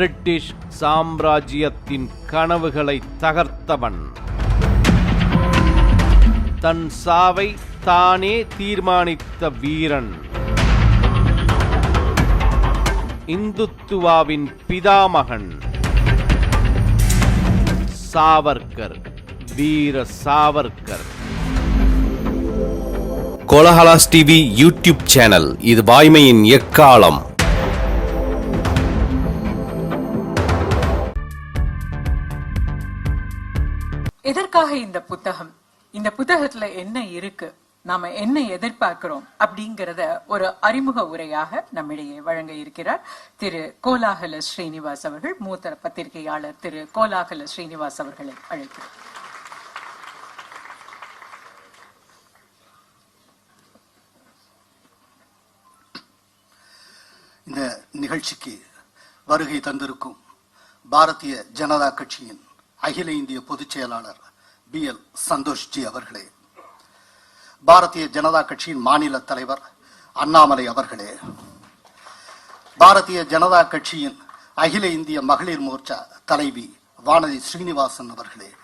British சாம்ராஜ்யத்தின் கனவுகளை தகர்த்தவன். தன் சாவை தானே தீர்மானித்த வீரன். இந்துத்துவாவின் பிதாமகன். Savarkar Veer Savarkar Kolahalas TV YouTube channel இது வாய்மையின் எக்காலம். எதற்காக இந்த புத்தகம்? இந்த புத்தகத்துல என்ன இருக்கு? நாம என்ன எதிர்பார்க்கிறோம்? அப்படிங்கறத ஒரு அறிமுக உரையாக நம்மிடையே வழங்க இருக்கிறார் திரு கோலாகல ஸ்ரீனிவாஸ் அவர்கள் மூத்த பத்திரிகையாளர் திரு கோலாகல ஸ்ரீனிவாஸ் அவர்களை அழைக்கிறோம். இந்த நிகழ்ச்சிக்கு வருகை தந்திருக்கும் பாரதிய ஜனதா கட்சியின் அகில இந்திய பொதுச் செயலாளர் பி. எல். சந்தோஷ்ஜி அவர்களே. பாரதிய ஜனதா கட்சியின் மாநில தலைவர் அண்ணாமலை அவர்களே. பாரதிய ஜனதா கட்சியின் அகில இந்திய மகளிர் மோர்ச்சா தலைவி வானதி ஸ்ரீனிவாசன் அவர்களே.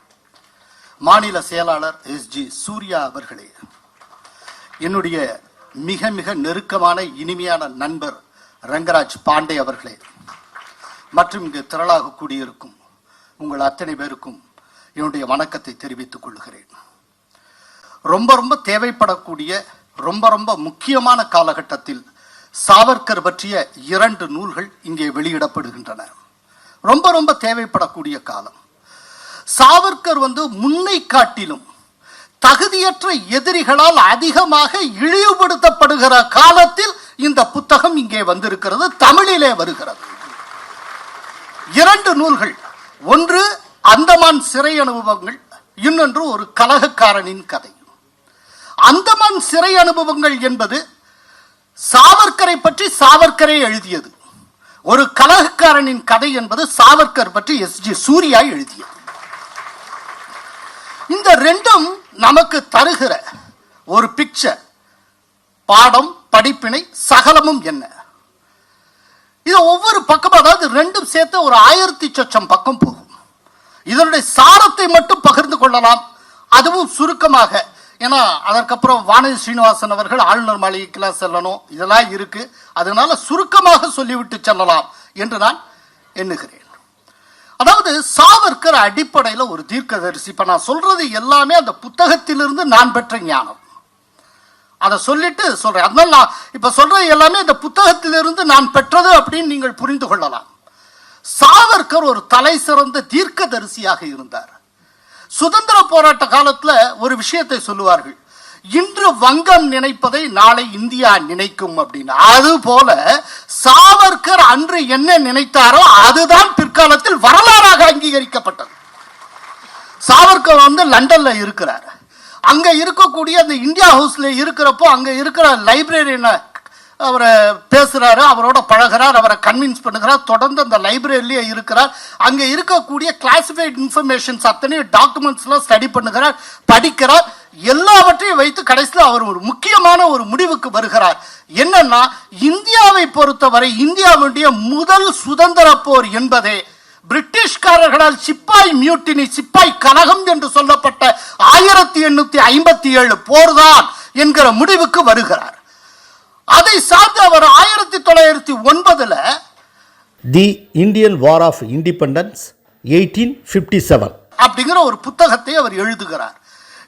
மாநில செயலாளர் எஸ். ஜி. சூர்யா அவர்களே. என்னுடைய மிக மிக நெருக்கமான இனிமையான நண்பர் ரங்கராஜ் பாண்டே அவர்களே. மற்றும் இங்கு திரளாக கூடியிருக்கும் உங்கள் அத்தனை பேருக்கும் என்னுடைய வணக்கத்தை தெரிவித்துக் கொள்கிறேன். ரொம்ப ரொம்ப தேவைப்படக்கூடிய ரொம்ப ரொம்ப முக்கியமான காலகட்டத்தில் சாவர்கர் பற்றிய இரண்டு நூல்கள் இங்கே வெளியிடப்படுகின்றன. ரொம்ப ரொம்ப தேவைப்படக்கூடிய காலம். சாவர்கர் வந்து முன்னை காட்டிலும் தகுதியற்ற எதிரிகளால் அதிகமாக இழிவுபடுத்தப்படுகிற காலத்தில் இந்த புத்தகம் இங்கே வந்திருக்கிறது தமிழிலே வருகிறது. இரண்டு நூல்கள். ஒன்று அந்தமான் சிறை அனுபவங்கள் இன்னொன்று ஒரு கலகக்காரனின் கதை. அந்தமான் சிறை அனுபவங்கள் என்பது சாவர்கரை பற்றி சாவர்கரே எழுதியது. ஒரு கலகக்காரனின் கதை என்பது சாவர்கர் பற்றி எஸ் ஜி சூர்யா எழுதியது. இந்த ரெண்டும் நமக்கு தருகிற ஒரு பிக்சர். பாடம் படிப்பினை சகலமும் என்ன? இது ஒவ்வொரு பக்கமும் அதாவது ரெண்டும் சேர்த்து ஒரு ஆயிரத்தி சொச்சம் பக்கம் போகும். இதனுடைய சாரத்தை மட்டும் பகிர்ந்து கொள்ளலாம். அதுவும் சுருக்கமாக. ஏன்னா அதற்கப்புறம் வானதி ஸ்ரீனிவாசன் அவர்கள் ஆளுநர் மாளிகைக்கெல்லாம் செல்லணும். இதெல்லாம் இருக்கு. அதனால சுருக்கமாக சொல்லிவிட்டு செல்லலாம் என்று நான் எண்ணுகிறேன். அதாவது சாவர்கர் அடிப்படையில் ஒரு தீர்க்கதரிசி. இப்ப நான் சொல்றது எல்லாமே அந்த புத்தகத்திலிருந்து நான் பெற்ற ஞானம். அதை சொல்லிட்டு சொல்றேன். அதனால நான் இப்ப சொல்றது எல்லாமே இந்த புத்தகத்திலிருந்து நான் பெற்றது அப்படின்னு நீங்கள் புரிந்து கொள்ளலாம். சாவர்கர் ஒரு தலை சிறந்த தீர்க்கதரிசியாக இருந்தார். சுதந்திர போராட்ட காலத்தில் ஒரு விஷயத்தை சொல்லுவார்கள். இன்று வங்கம் நினைப்பதை நாளை இந்தியா நினைக்கும் அப்படின்னு. அது போல சாவர்கர் அன்று என்ன நினைத்தாரோ அதுதான் பிற்காலத்தில் வரலாறாக அங்கீகரிக்கப்பட்டது. சாவர்கர் வந்து லண்டன்ல இருக்கிறார். அங்க இருக்கக்கூடிய அந்த இந்தியா ஹவுஸ்ல இருக்கிறப்போ அங்க இருக்கிற லைப்ரரியனை அவரை பேசுகிறாரு அவரோட பழகிறார் அவரை கன்வின்ஸ் பண்ணுகிறார் தொடர்ந்து அந்த லைப்ரரியிலேயே இருக்கிறார். அங்கே இருக்கக்கூடிய கிளாசிஃபைட் இன்ஃபர்மேஷன்ஸ் அத்தனையும் டாக்குமெண்ட்ஸ்லாம் ஸ்டடி பண்ணுகிறார் படிக்கிறார். எல்லாவற்றையும் வைத்து கடைசியில் அவர் ஒரு முக்கியமான ஒரு முடிவுக்கு வருகிறார். என்னன்னா இந்தியாவை பொறுத்தவரை இந்தியாவுடைய முதல் சுதந்திர போர் என்பதே பிரிட்டிஷ்காரர்களால் சிப்பாய் மியூட்டினி சிப்பாய் கலகம் என்று சொல்லப்பட்ட ஆயிரத்தி எண்ணூத்தி ஐம்பத்தி ஏழு போர்தான் என்கிற முடிவுக்கு வருகிறார். அதை சார்ந்து அவர் ஆயிரத்தி தொள்ளாயிரத்தி ஒன்பதுல the Indian war of independence eighteen fifty seven அப்படிங்கிற ஒரு புத்தகத்தை அவர் எழுதுகிறார்.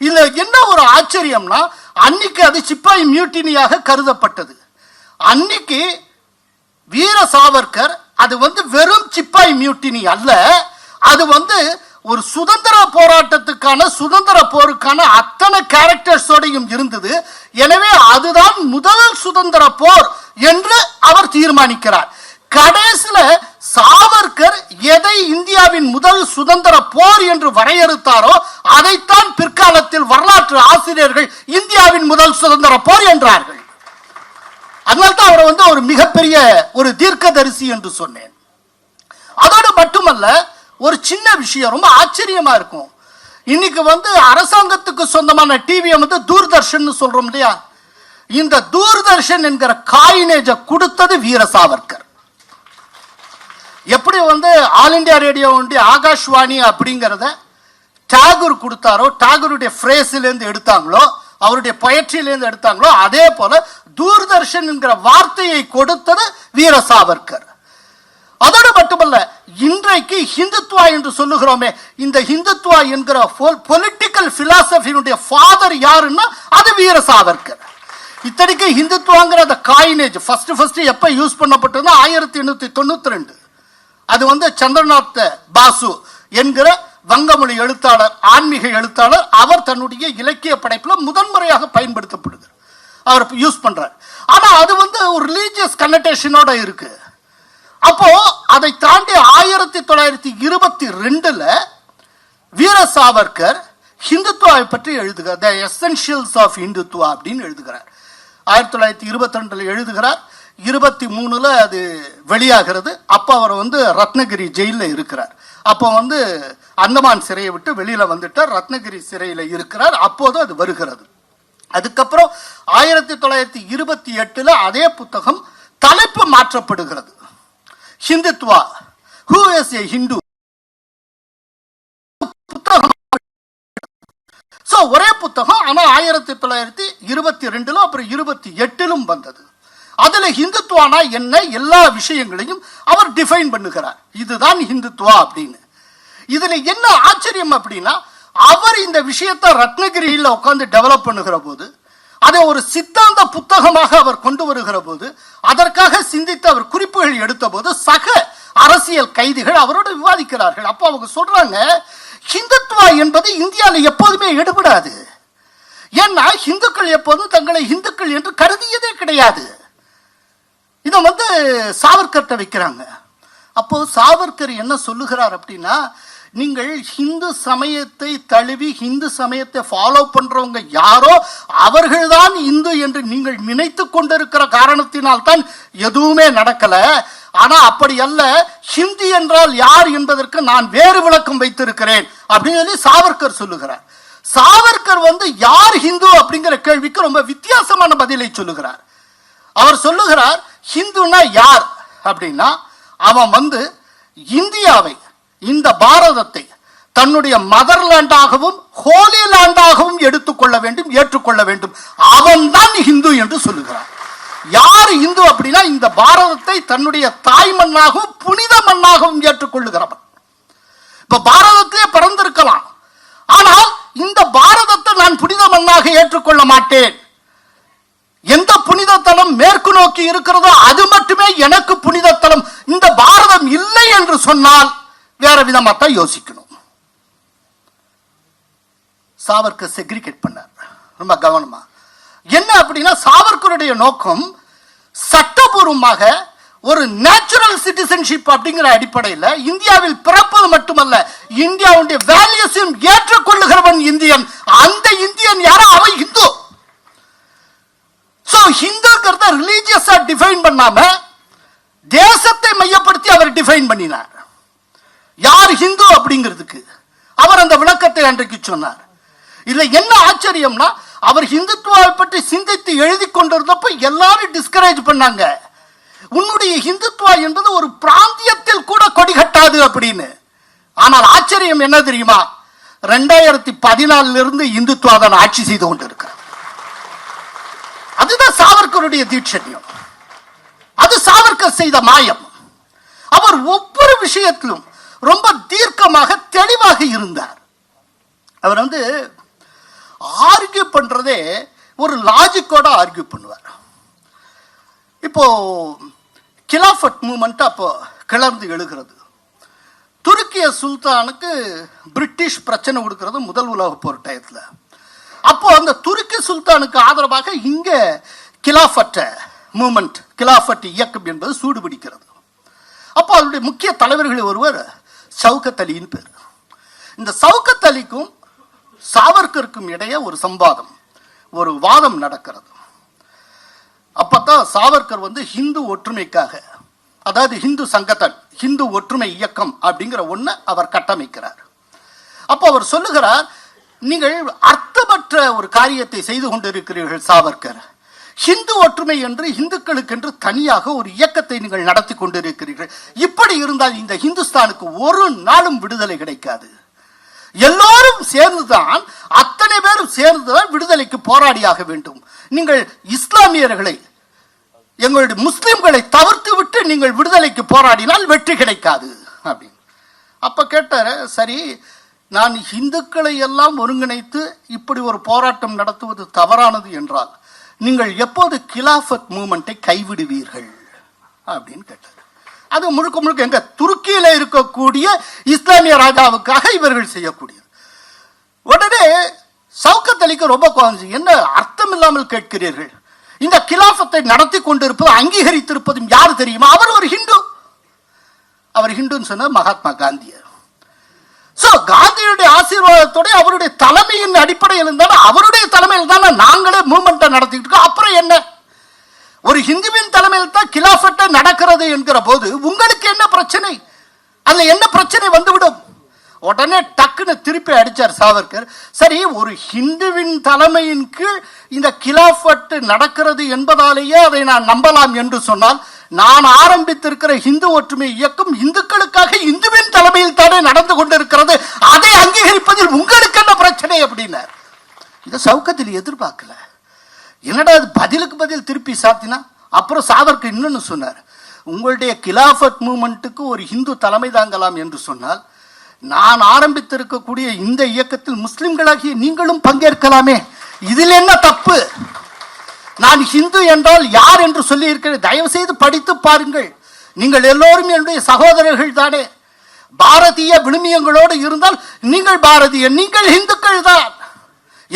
இதுல என்ன ஒரு ஆச்சரியம்னா அன்னைக்கு அது சிப்பாய் மியூட்டினியாக கருதப்பட்டது. அன்னைக்கு வீர சாவர்கர் அது வந்து வெறும் சிப்பாய் மியூட்டினி அல்ல அது வந்து ஒரு சுதந்திர போராட்டத்துக்கான சுதந்திர போருக்கான அத்தனை கேரக்டர்ஸோடையும் இருந்தது. எனவே அதுதான் முதல் சுதந்திர போர் என்று அவர் தீர்மானிக்கிறார். கடைசியில சாவர்கர் எதை இந்தியாவின் முதல் சுதந்திர போர் என்று வரையறுத்தாரோ அதைத்தான் பிற்காலத்தில் வரலாற்று ஆசிரியர்கள் இந்தியாவின் முதல் சுதந்திர போர் என்றார்கள். அதனால தான் அவரை வந்து ஒரு மிகப்பெரிய ஒரு தீர்க்கதரிசி என்று சொன்னேன். அதோடு மட்டுமல்ல ஒரு சின்ன விஷயம் ரொம்ப ஆச்சரியமா இருக்கும். இன்னைக்கு வந்து அரசாங்கத்துக்கு சொந்தமான டிவியை வந்து தூர்தர்ஷன் சொல்றோம் இல்லையா? இந்த தூர்தர்ஷன் என்கிற காயினேஜ கொடுத்தது வீர சாவர்கர் எப்படி வந்து ஆல் இந்தியா ரேடியோ உண்டு ஆகாஷ்வாணி அப்படிங்கிறத டாகூர் கொடுத்தாரோ டாகூருடைய ஃப்ரேஸிலேருந்து எடுத்தாங்களோ அவருடைய பயிற்சியிலேருந்து எடுத்தாங்களோ அதே போல தூர்தர்ஷன் என்கிற வார்த்தையை கொடுத்தது வீர சாவர்கர் அதோடு மட்டுமல்ல இன்றைக்கு ஹிந்துத்வா என்று சொல்லுகிறோமே இந்த ஹிந்துத்வா என்கிற பொலிட்டிக்கல் பிலாசபியினுடைய ஃபாதர் யாருன்னா அது வீர சாவர்கர் இத்தனைக்கு ஹிந்துத்வாங்கிற அந்த காயினேஜ் ஃபர்ஸ்ட் ஃபர்ஸ்ட் எப்போ யூஸ் பண்ணப்பட்டதுன்னா ஆயிரத்தி எண்ணூற்றி தொண்ணூற்றி ரெண்டு. அது வந்து சந்திரநாத் பாசு என்கிற வங்கமொழி எழுத்தாளர் ஆன்மீக எழுத்தாளர் அவர் தன்னுடைய இலக்கிய படைப்பில் முதன்முறையாக பயன்படுத்தப்படுது. அவர் யூஸ் பண்ணுறார் ஆனால் அது வந்து ஒரு ரிலீஜியஸ் கன்னடேஷனோட இருக்குது அப்போ அதை தாண்டி ஆயிரத்தி தொள்ளாயிரத்தி இருபத்தி ரெண்டுல வீர சாவர்கர் ஹிந்துத்துவாவை பற்றி எழுதுகிறார். த எசென்ஷியல்ஸ் ஆஃப் ஹிந்துத்துவா அப்படின்னு எழுதுகிறார். ஆயிரத்தி தொள்ளாயிரத்தி இருபத்தி ரெண்டுல எழுதுகிறார். இருபத்தி மூணுல அது வெளியாகிறது. அப்போ அவர் வந்து ரத்னகிரி ஜெயிலில் இருக்கிறார். அப்போ வந்து அந்தமான் சிறையை விட்டு வெளியில வந்துட்டார். ரத்னகிரி சிறையில் இருக்கிறார். அப்போது அது வருகிறது. அதுக்கப்புறம் ஆயிரத்தி தொள்ளாயிரத்தி இருபத்தி எட்டுல அதே புத்தகம் தலைப்பு மாற்றப்படுகிறது. Hindutva who is a Hindu புத்தகம். சோ ஒரே புத்தகம் ஆனா ஆயிரத்தி தொள்ளாயிரத்தி இருபத்தி ரெண்டுல அப்புறம் இருபத்தி எட்டிலும் வந்தது. அதுல ஹிந்துத்வானா என்ன எல்லா விஷயங்களையும் அவர் டிஃபைன் பண்ணுகிறார். இதுதான் ஹிந்துத்துவா அப்படின்னு. இதுல என்ன ஆச்சரியம் அப்படின்னா அவர் இந்த விஷயத்தை ரத்னகிரியில் உட்காந்து டெவலப் பண்ணுகிற போது அதை ஒரு சித்தாந்த புத்தகமாக அவர் கொண்டு வருகிற போது அதற்காக சிந்தித்து அவர் குறிப்புகள் எடுத்த போது சக அரசியல் கைதிகள் அவரோடு விவாதிக்கிறார்கள். அப்போ அவங்க சொல்றாங்க ஹிந்துத்துவா என்பது இந்தியாவில் எப்போதுமே எடுபடாது. ஏன்னா ஹிந்துக்கள் எப்போதும் தங்களை ஹிந்துக்கள் என்று கருதியதே கிடையாது. இதை வந்து சாவர்கர்ட்ட வைக்கிறாங்க. அப்போ சாவர்கர் என்ன சொல்லுகிறார் அப்படின்னா நீங்கள் ஹிந்து சமயத்தை தழுவி ஹிந்து சமயத்தை ஃபாலோ பண்றவங்க யாரோ அவர்கள்தான் இந்து என்று நீங்கள் நினைத்து கொண்டிருக்கிற காரணத்தினால் தான் எதுவுமே நடக்கல. ஆனா அப்படி அல்ல ஹிந்தி என்றால் யார் என்பதற்கு நான் வேறு விளக்கம் வைத்திருக்கிறேன் அப்படின்னு சொல்லி சாவர்கர் சொல்லுகிறார். சாவர்கர் வந்து யார் ஹிந்து அப்படிங்கிற கேள்விக்கு ரொம்ப வித்தியாசமான பதிலை சொல்லுகிறார். அவர் சொல்லுகிறார் ஹிந்துனா யார்? அப்படின்னா அவன் வந்து இந்தியாவை இந்த பாரதத்தை தன்னுடைய மதர்லேண்டாகவும் ஹோலி லேண்டாகவும் எடுத்துக்கொள்ள வேண்டும் ஏற்றுக்கொள்ள வேண்டும். அவன்தான் ஹிந்து என்று சொல்லுகிறான். யார் இந்து அப்படின்னா இந்த பாரதத்தை தன்னுடைய தாய் மண்ணாகவும் புனித மண்ணாகவும் ஏற்றுக்கொள்ளுகிறவன். இப்ப பாரதத்திலே பிறந்திருக்கலாம். ஆனால் இந்த பாரதத்தை நான் புனித மண்ணாக ஏற்றுக்கொள்ள மாட்டேன். எந்த புனித தலம் மேற்கு நோக்கி இருக்கிறதோ அது மட்டுமே எனக்கு புனித தலம் இந்த பாரதம் இல்லை என்று சொன்னால் வேற விதமாக தான் யோசிக்கணும். சாவர்கர் செக்ரிகேட் பண்ணார். ரொம்ப கவனமா. என்ன அப்படின்னா சாவர்கருடைய நோக்கம் சட்டபூர்வமாக ஒரு நேச்சுரல் சிட்டிசன்ஷிப் அப்படிங்கிற அடிப்படையில் இந்தியாவில் பிறப்பது மட்டுமல்ல இந்தியாவுடைய வேல்யூஸையும் ஏற்றுக்கொள்ளுகிறவன் இந்தியன். அந்த இந்தியன் யாரோ? அவன் இந்து ஸோ ஹிந்துங்கிறத ரிலீஜியஸாக டிஃபைன் பண்ணாம தேசத்தை மையப்படுத்தி அவர் டிஃபைன் பண்ணினார். யார் ஹிந்து அப்படிங்கிறதுக்கு அவர் அந்த விளக்கத்தை அன்றைக்கு சொன்னார். இதுல என்ன ஆச்சரியம்னா அவர் ஹிந்துத்துவாவை பற்றி சிந்தித்து எழுதி கொண்டிருந்தப்ப எல்லாரும் டிஸ்கரேஜ் பண்ணாங்க. உன்னுடைய ஹிந்துத்துவா என்பது ஒரு பிராந்தியத்தில் கூட கொடி கட்டாது அப்படின்னு. ஆனால் ஆச்சரியம் என்ன தெரியுமா? ரெண்டாயிரத்தி பதினாலுல இருந்து இந்துத்துவா தான் ஆட்சி செய்து கொண்டிருக்கிறது அதுதான் சாவர்கருடைய தீட்சண்யம். அது சாவர்கர் செய்த மாயம். அவர் ஒவ்வொரு விஷயத்திலும் ரொம்ப தீர்க்கமாக தெளிவாக இருந்தார். அவர் வந்து ஆர்கியூ பண்றதே ஒரு லாஜிக்கோட ஆர்கியூ பண்ணுவார். இப்போ கிலாஃபட் மூமெண்ட் அப்போ கிளர்ந்து எழுகிறது. துருக்கிய சுல்தானுக்கு பிரிட்டிஷ் பிரச்சனை கொடுக்கறது முதல் உலக போர் டயத்தில். அப்போ அந்த துருக்கி சுல்தானுக்கு ஆதரவாக இங்கே கிலாஃபட்ட மூமெண்ட் கிலாஃபட் இயக்கம் என்பது சூடுபிடிக்கிறது. அப்போ அதனுடைய முக்கிய தலைவர்கள் ஒருவர் சவுக்கத் அலின்னு பேர். இந்த சவுக்கத் அலிக்கும் சாவர்கருக்கும் இடையே ஒரு சம்பாதம் ஒரு வாதம் நடக்கிறது. அப்பதான் சாவர்கர் வந்து ஹிந்து ஒற்றுமைக்காக அதாவது ஹிந்து சங்கத்தன் ஹிந்து ஒற்றுமை இயக்கம் அப்படிங்கிற ஒண்ண அவர் கட்டமைக்கிறார். அப்போ அவர் சொல்லுகிறார் நீங்கள் அர்த்தமற்ற ஒரு காரியத்தை செய்து கொண்டிருக்கிறீர்கள் சாவர்கர் ஹிந்து ஒற்றுமை என்று இந்துக்களுக்கென்று தனியாக ஒரு இயக்கத்தை நீங்கள் நடத்தி கொண்டிருக்கிறீர்கள். இப்படி இருந்தால் இந்த ஹிந்துஸ்தானுக்கு ஒரு நாளும் விடுதலை கிடைக்காது. எல்லோரும் சேர்ந்துதான் அத்தனை பேரும் சேர்ந்துதான் விடுதலைக்கு போராடியாக வேண்டும். நீங்கள் இஸ்லாமியர்களை எங்களுடைய முஸ்லிம்களை தவிர்த்து விட்டு நீங்கள் விடுதலைக்கு போராடினால் வெற்றி கிடைக்காது அப்படின்னு. அப்ப கேட்டார் சரி நான் இந்துக்களை எல்லாம் ஒருங்கிணைத்து இப்படி ஒரு போராட்டம் நடத்துவது தவறானது என்றால் நீங்கள் எப்போது கிலாஃபத் மூமெண்ட்டை கைவிடுவீர்கள்? அப்படின்னு கேட்டார் அது முழுக்க முழுக்க எங்க? துருக்கியில இருக்கக்கூடிய இஸ்லாமிய ராஜாவுக்காக இவர்கள் செய்யக்கூடியது. உடனே சவுக்கத் அலிக்கு ரொம்ப குறைஞ்சி என்ன அர்த்தம் இல்லாமல் கேட்கிறீர்கள்? இந்த கிலாஃபத்தை நடத்தி கொண்டிருப்பது அங்கீகரித்திருப்பதும் யார் தெரியுமா? அவர் ஒரு ஹிந்து. அவர் ஹிந்துன்னு சொன்ன மகாத்மா காந்தியர். சோ காந்தியுடைய ஆசீர்வாதத்தோட அவருடைய தலைமையின் அடிப்படையில் தானே அவருடைய தலைமையில் தானே நாங்களே மூமெண்ட்டை நடத்திட்டு இருக்கோம். அப்புறம் என்ன? ஒரு ஹிந்துவின் தலைமையில் தான் கிலாஃபட்டை நடக்கிறது என்கிற போது உங்களுக்கு என்ன பிரச்சனை? அதுல என்ன பிரச்சனை வந்துவிடும்? உடனே டக்குன்னு திருப்பி அடிச்சார் சாவர்கர். சரி ஒரு ஹிந்துவின் தலைமையின் கீழ் இந்த கிலாஃபட்டு நடக்கிறது என்பதாலேயே அதை நான் நம்பலாம் என்று சொன்னால் நான் ஆரம்பித்திருக்கிற இந்து ஒற்றுமை இயக்கம் இந்துக்களுக்காக இந்துவின் தலைமையில் தானே நடந்து கொண்டிருக்கிறது. அதை அங்கீகரிப்பதில் உங்களுக்கு என்ன பிரச்சனை அப்படின்னார். இதை சவுக்கத்தில் எதிர்பார்க்கல. என்னடா அது பதிலுக்கு பதில் திருப்பி சாத்தினா? அப்புறம் சாதர்க்கு இன்னொன்னு சொன்னார். உங்களுடைய கிலாஃபத் மூமெண்ட்டுக்கு ஒரு இந்து தலைமை தாங்கலாம் என்று சொன்னால் நான் ஆரம்பித்திருக்கக்கூடிய இந்த இயக்கத்தில் முஸ்லிம்களாகிய நீங்களும் பங்கேற்கலாமே. இதில் என்ன தப்பு? நான் ஹிந்து என்றால் யார் என்று சொல்லி இருக்கிறேன் தயவு செய்து படித்து பாருங்கள். நீங்கள் எல்லோரும் என்னுடைய சகோதரர்கள் தானே. பாரதிய விழுமியங்களோடு இருந்தால் நீங்கள் பாரதிய நீங்கள் இந்துக்கள் தான்.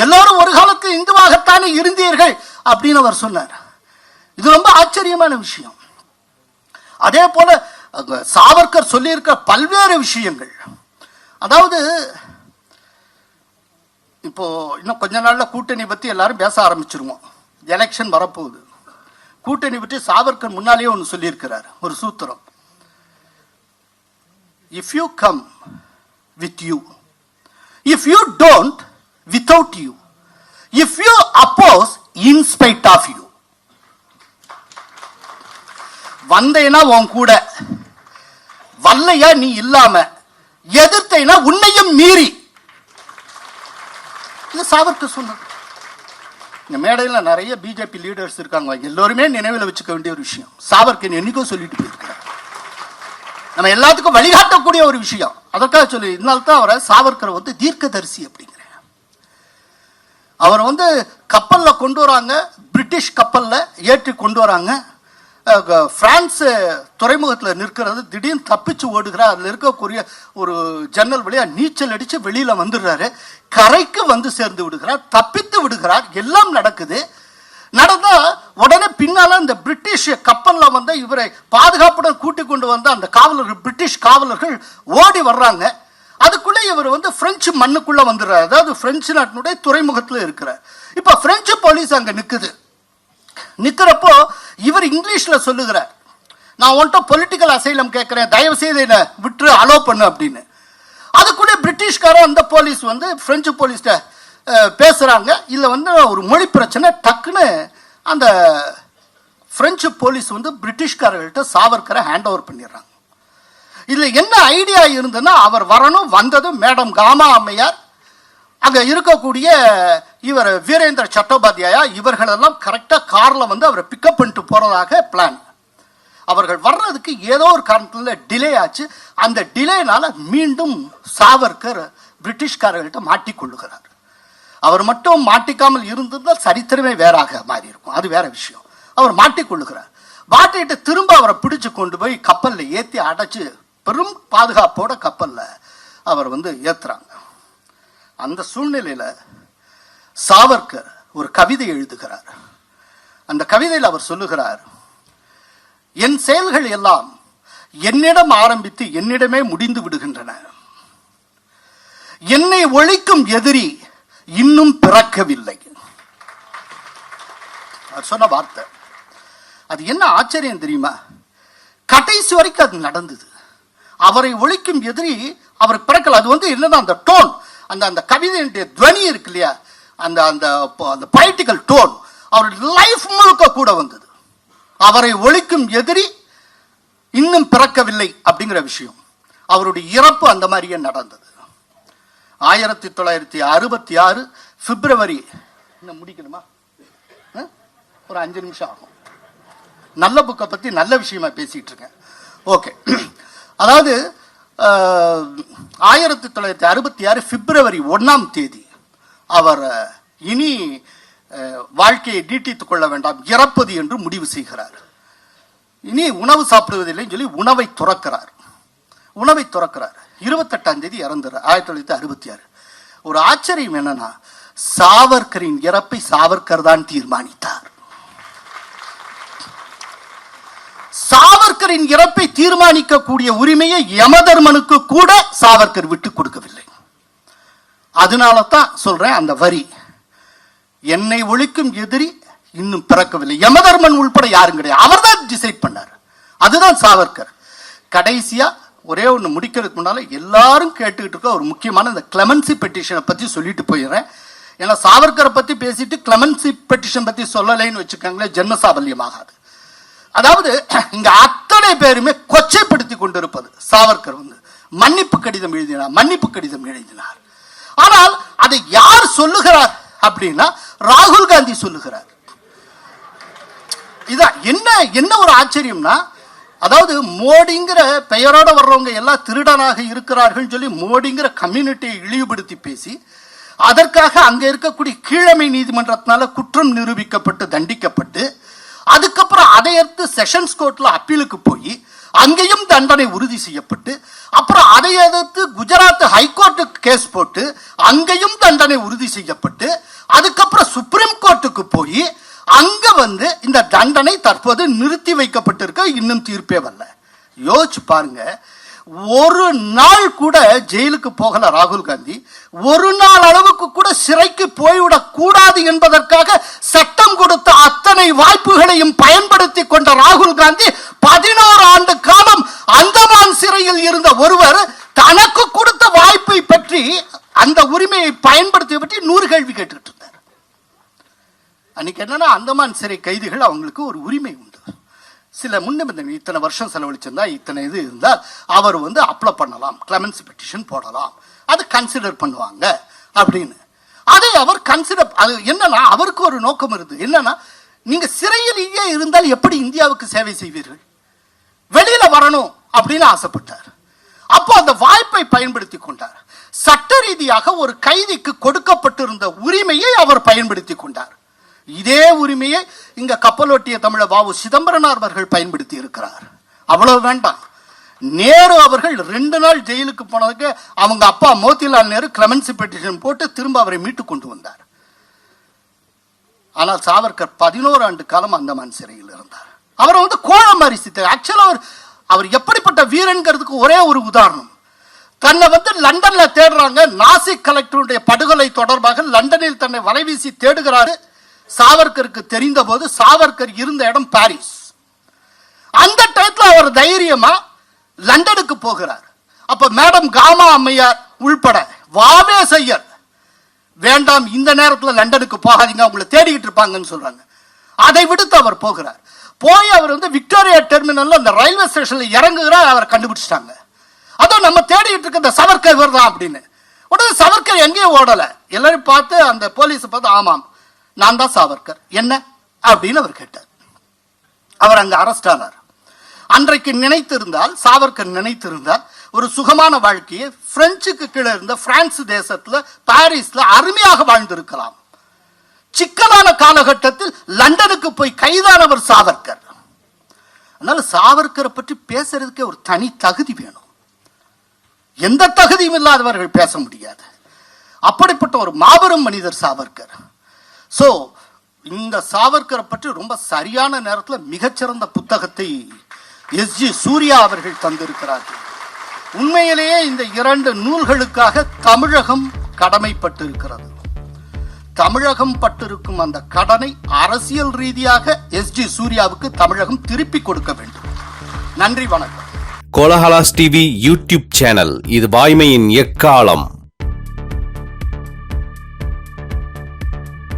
எல்லோரும் ஒரு காலத்தில் இந்துவாகத்தானே இருந்தீர்கள் அப்படின்னு அவர் சொன்னார். இது ரொம்ப ஆச்சரியமான விஷயம். அதே போல சாவர்கர் சொல்லியிருக்க பல்வேறு விஷயங்கள். அதாவது இப்போ இன்னும் கொஞ்ச நாள்ல கூட்டணி பத்தி எல்லாரும் பேச ஆரம்பிச்சிருவோம். எலெக்ஷன் வரப்போகுது. கூட்டணி பற்றி சாவர்கர் முன்னாலேயே ஒன்று சொல்லியிருக்கிறார் ஒரு சூத்திரம். If you come with you if you don't without you if you oppose in spite of you வந்தேனா உன் கூட வல்லையா நீ இல்லாம எதிர்த்தேனா உன்னையும் மீறி. இது சாவர்கர் சொன்னது. இந்த மேடையில் நிறைய பிஜேபி லீடர்ஸ் இருக்காங்க எல்லோருமே நினைவில் வச்சுக்க வேண்டிய ஒரு விஷயம். சாவர்கர் என்னைக்கோ சொல்லிட்டு போயிருக்கிறார். நம்ம எல்லாத்துக்கும் வழிகாட்டக்கூடிய ஒரு விஷயம். அதற்காக சொல்லி இதனால தான் அவரை சாவர்கரை வந்து தீர்க்கதரிசி அப்படிங்கிற அவர் வந்து கப்பலில் கொண்டு வராங்க. பிரிட்டிஷ் கப்பலில் ஏற்றி கொண்டு வராங்க. பிரான்ஸ் துறைமுகத்தில் நிற்கிறது திடீர்னு தப்பிச்சு ஓடுகிறார் அதில் இருக்கக்கூடிய ஒரு ஜன்னல் வழியாக நீச்சல் அடித்து வெளியில் வந்துடுறாரு. கரைக்கு வந்து சேர்ந்து விடுகிறார் தப்பித்து விடுகிறார் எல்லாம் நடக்குது. நடந்தால் உடனே பின்னால் இந்த பிரிட்டிஷ் கப்பலில் வந்து இவரை பாதுகாப்புடன் கூட்டி கொண்டு வந்த அந்த காவலர்கள் பிரிட்டிஷ் காவலர்கள் ஓடி வர்றாங்க. அதுக்குள்ளே இவர் வந்து பிரெஞ்சு மண்ணுக்குள்ளே வந்துடுறாரு. அதாவது பிரெஞ்சு நாட்டினுடைய துறைமுகத்தில் இருக்கிறார். இப்போ பிரெஞ்சு போலீஸ் அங்கே நிற்குது நிக்கிறப்போ இவர் இங்கிலீஷ்ல சொல்லுகிறார். நான் உன்ட்ட பொலிட்டிக்கல் அசைலம் கேட்கிறேன். தயவு செய்து என்ன விட்டு அலோ பண்ணு அப்படின்னு. அதுக்குள்ளே பிரிட்டிஷ்காரன் அந்த போலீஸ் வந்து பிரெஞ்சு போலீஸ்ட பேசுகிறாங்க இதில் வந்து ஒரு மொழி பிரச்சனை டக்குன்னு அந்த பிரெஞ்சு போலீஸ் வந்து பிரிட்டிஷ்காரர்கள்ட்ட சாவர்கரை ஹேண்ட் ஓவர் பண்ணிடுறாங்க. இதில் என்ன ஐடியா இருந்ததுன்னா அவர் வரணும் வந்ததும் மேடம் காமா அம்மையார் அங்க இருக்கக்கூடிய இவர் வீரேந்திர சட்டோபாத்தியாயா இவர்களெல்லாம் கரெக்டாக காரில் வந்து அவரை பிக்கப் பண்ணிட்டு போகிறதாக பிளான் அவர்கள் வர்றதுக்கு ஏதோ ஒரு காரணத்தில் டிலே ஆச்சு. அந்த டிலேனால மீண்டும் சாவர்கர் பிரிட்டிஷ்காரர்கள்ட்ட மாட்டிக்கொள்ளுகிறார் அவர் மட்டும் மாட்டிக்காமல் இருந்திருந்தால் சரித்திரமே வேறாக மாறி இருக்கும் அது வேற விஷயம். அவர் மாட்டிக்கொள்ளுகிறார் மாட்டிட்டு திரும்ப அவரை பிடிச்சு கொண்டு போய் கப்பலில் ஏற்றி அடைச்சு பெரும் பாதுகாப்போட கப்பலில் அவர் வந்து ஏற்றுறாங்க அந்த சூழ்நிலையில சாவர்கர் ஒரு கவிதை எழுதுகிறார். அந்த கவிதையில் அவர் சொல்லுகிறார் என் செயல்கள் எல்லாம் என்னிடம் ஆரம்பித்து என்னிடமே முடிந்து விடுகின்றன. என்னை ஒழிக்கும் எதிரி இன்னும் பிறக்கவில்லை. அவர் சொன்ன வார்த்தை. அது என்ன ஆச்சரியம் தெரியுமா? கடைசி வரைக்கும் அது நடந்தது. அவரை ஒழிக்கும் எதிரி அவர் பிறக்கல. அது வந்து என்னன்னா அந்த டோன். அந்த அந்த கவிதையினுடைய துவனி இருக்கு இல்லையா? அந்த அந்த அந்த பொலிட்டிக்கல் டோன் அவருடைய லைஃப் முழுக்க கூட வந்தது. அவரை ஒழிக்கும் எதிரி இன்னும் பிறக்கவில்லை அப்படிங்கிற விஷயம். அவருடைய இறப்பு அந்த மாதிரியே நடந்தது. ஆயிரத்தி தொள்ளாயிரத்தி அறுபத்தி ஆறு பிப்ரவரி இன்னும் முடிக்கணுமா? ஒரு அஞ்சு நிமிஷம் ஆகும். நல்ல புக்கை பற்றி நல்ல விஷயமா பேசிகிட்டு இருக்கேன். ஓகே. அதாவது ஆயிரத்தி தொள்ளாயிரத்தி அறுபத்தி ஆறு பிப்ரவரி ஒன்றாம் தேதி அவர் இனி வாழ்க்கையை நீட்டித்துக் கொள்ள வேண்டாம் இறப்பது என்று முடிவு செய்கிறார். இனி உணவு சாப்பிடுவதில்லைன்னு சொல்லி உணவை துறக்கிறார். உணவை துறக்கிறார். இருபத்தெட்டாம் தேதி இறந்துறார் ஆயிரத்தி தொள்ளாயிரத்தி அறுபத்தி ஆறு. ஒரு ஆச்சரியம் என்னன்னா சாவர்கரின் இறப்பை சாவர்கர் தான் தீர்மானித்தார். சாவர்கரின் இறப்பை தீர்மானிக்கக்கூடிய உரிமையை யமதர்மனுக்கு கூட சாவர்கர் விட்டு கொடுக்கவில்லை. அதனால தான் சொல்றேன் அந்த வரி என்னை ஒழிக்கும் எதிரி இன்னும் பிறக்கவில்லை. யமதர்மன் உள்பட யாரும் கிடையாது. அவர் தான் டிசைட் பண்ணார். அதுதான் சாவர்கர் கடைசியா ஒரே ஒன்று முடிக்கிறதுக்கு முன்னால எல்லாரும் கேட்டுக்கிட்டு இருக்க ஒரு முக்கியமான இந்த கிளமன்சி பெட்டிஷனை பத்தி சொல்லிட்டு போயிடுறேன். ஏன்னா சாவர்கரை பத்தி பேசிட்டு கிளமன்சி பெட்டிஷன் பத்தி சொல்லலைன்னு வச்சுக்கோங்களேன் ஜென்ம சாபல்யமாகாது அதாவது இங்க அத்தனை பேருமே கொச்சைப்படுத்தி கொண்டிருப்பது. சாவர்கர் வந்து மன்னிப்பு கடிதம் எழுதினார் மன்னிப்பு கடிதம் எழுதினார். ஆனால் அதை யார் சொல்லுகிறார் அப்படின்னா ராகுல் காந்தி சொல்லுகிறார். இதான் என்ன என்ன ஒரு ஆச்சரியம்னா அதாவது மோடிங்கிற பெயரோட வர்றவங்க எல்லாம் திருடனாக இருக்கிறார்கள் சொல்லி மோடிங்கிற கம்யூனிட்டியை இழிவுபடுத்தி பேசி அதற்காக அங்கே இருக்கக்கூடிய கீழமை நீதிமன்றத்தினால குற்றம் நிரூபிக்கப்பட்டு தண்டிக்கப்பட்டு அதுக்கப்புறம் அதையடுத்து செஷன்ஸ் கோர்ட்ல அப்பீலுக்கு போய் அங்கேயும் தண்டனை உறுதி செய்யப்பட்டு அப்புறம் அதை எதிர்த்து குஜராத் ஹைகோர்ட்டுக்கு கேஸ் போட்டு அங்கேயும் தண்டனை உறுதி செய்யப்பட்டு அதுக்கப்புறம் சுப்ரீம் கோர்ட்டுக்கு போய் அங்க வந்து இந்த தண்டனை தற்போது நிறுத்தி வைக்கப்பட்டிருக்க இன்னும் தீர்ப்பே வரல. யோசிச்சு பாருங்க ஒரு நாள் கூட ஜெயிலுக்கு போகல ராகுல் காந்தி. ஒரு நாள் அளவுக்கு கூட சிறைக்கு போய்விடக் கூடாது என்பதற்காக சட்டம் கொடுத்த அத்தனை வாய்ப்புகளையும் பயன்படுத்தி கொண்ட ராகுல் காந்தி பதினோரு ஆண்டு காலம் அந்தமான் சிறையில் இருந்த ஒருவர் தனக்கு கொடுத்த வாய்ப்பை பற்றி அந்த உரிமையை பயன்படுத்தி பற்றி நூறு கேள்வி கேட்டுக்கிட்டு இருந்தார். அன்னைக்கு என்னன்னா அந்தமான் சிறை கைதிகள் அவங்களுக்கு ஒரு உரிமை உண்டு. சில முன்னிபந்தனை இத்தனை வருஷம் செலவழிச்சிருந்தா இத்தனை இது இருந்தால் அவர் வந்து அப்ளை பண்ணலாம் கிளமன்சி பெட்டிஷன் போடலாம். அது கன்சிடர் பண்ணுவாங்க அப்படின்னு. அதை அவர் கன்சிடர் அது என்னன்னா அவருக்கு ஒரு நோக்கம் இருக்குது என்னன்னா நீங்க சிறையிலேயே இருந்தால் எப்படி இந்தியாவுக்கு சேவை செய்வீர்கள்? வெளியில வரணும் அப்படின்னு ஆசைப்பட்டார். அப்போ அந்த வாய்ப்பை பயன்படுத்தி கொண்டார். சட்ட ரீதியாக ஒரு கைதிக்கு கொடுக்கப்பட்டிருந்த உரிமையை அவர் பயன்படுத்தி கொண்டார். இதே உரிமையை இங்க கப்பலோட்டிய தமிழ வாவு சிதம்பரனார் அவர்கள் பயன்படுத்தி இருக்கிறார். அவ்வளவு வேண்டாம். நேரு அவர்கள் ரெண்டு நாள் ஜெயிலுக்கு போனதுக்கு அவங்க அப்பா மோதிலால் நேரு கிளமன்சி பெட்டிஷன் போட்டு திரும்ப அவரை மீட்டு கொண்டு வந்தார். ஆனால் சாவர்கர் பதினோரு ஆண்டு காலம் அந்தமான் சிறையில் இருந்தார். அவரை வந்து கோழ மாதிரி சித்த ஆக்சுவலாக அவர் அவர் எப்படிப்பட்ட வீரன்கிறதுக்கு ஒரே ஒரு உதாரணம். தன்னை வந்து லண்டன்ல தேடுறாங்க. நாசிக் கலெக்டருடைய படுகொலை தொடர்பாக லண்டனில் தன்னை வலைவீசி தேடுகிறாரு. சாவர்கருக்கு தெரிந்த போது சாவர்கர் இருந்த இடம் பாரிஸ். அந்த டயத்தில் அவர் தைரியமா லண்டனுக்கு போகிறார். அப்ப மேடம் காமா அம்மையார் உள்பட வாவே செய்யர். வேண்டாம் இந்த நேரத்தில் லண்டனுக்கு போகாதீங்க அவங்களை தேடிக்கிட்டு இருப்பாங்கன்னு சொல்றாங்க. அதை விடுத்து அவர் போகிறார். போய் அவர் வந்து விக்டோரியா டெர்மினல்ல அந்த ரயில்வே ஸ்டேஷன்ல இறங்குகிறார் அவரை கண்டுபிடிச்சிட்டாங்க. அதுவும் நம்ம தேடிட்டு இருக்க இந்த சவர்கர் இவர் தான் அப்படின்னு. உடனே சவர்கர் எங்கேயும் ஓடல. எல்லாரும் பார்த்து அந்த போலீஸை பார்த்து ஆமாம் நான் தான் சாவர்கர் என்ன? அப்படின்னு அவர் கேட்டார். அவர் அங்க அரெஸ்ட் ஆனார். அன்றைக்கு நினைத்திருந்தால் சாவர்கர் நினைத்திருந்தால் ஒரு சுகமான வாழ்க்கையை பிரெஞ்சுக்கு கீழே இருந்த பிரான்ஸ் தேசத்துல பாரிஸ்ல அருமையாக வாழ்ந்திருக்கலாம். சிக்கலான காலகட்டத்தில் லண்டனுக்கு போய் கைதானவர் சாவர்கர் அதனால சாவர்கரை பற்றி பேசுறதுக்கே ஒரு தனி தகுதி வேணும். எந்த தகுதியும் இல்லாதவர்கள் பேச முடியாது. அப்படிப்பட்ட ஒரு மாபெரும் மனிதர் சாவர்கர் ஸோ இந்த சாவர்கரை பற்றி ரொம்ப சரியான நேரத்தில் மிகச்சிறந்த புத்தகத்தை எஸ் ஜி சூர்யா அவர்கள் தந்திருக்கிறார்கள். உண்மையிலேயே இந்த இரண்டு நூல்களுக்காக தமிழகம் கடமைப்பட்டிருக்கிறது. தமிழகம் பட்டிருக்கும் அந்த கடனை அரசியல் ரீதியாக எஸ் ஜி சூர்யாவுக்கு தமிழகம் திருப்பி கொடுக்க வேண்டும். நன்றி வணக்கம். கோலஹலாஸ் டிவி யூடியூப் சேனல் இது வாய்மையின் எக்காலம்.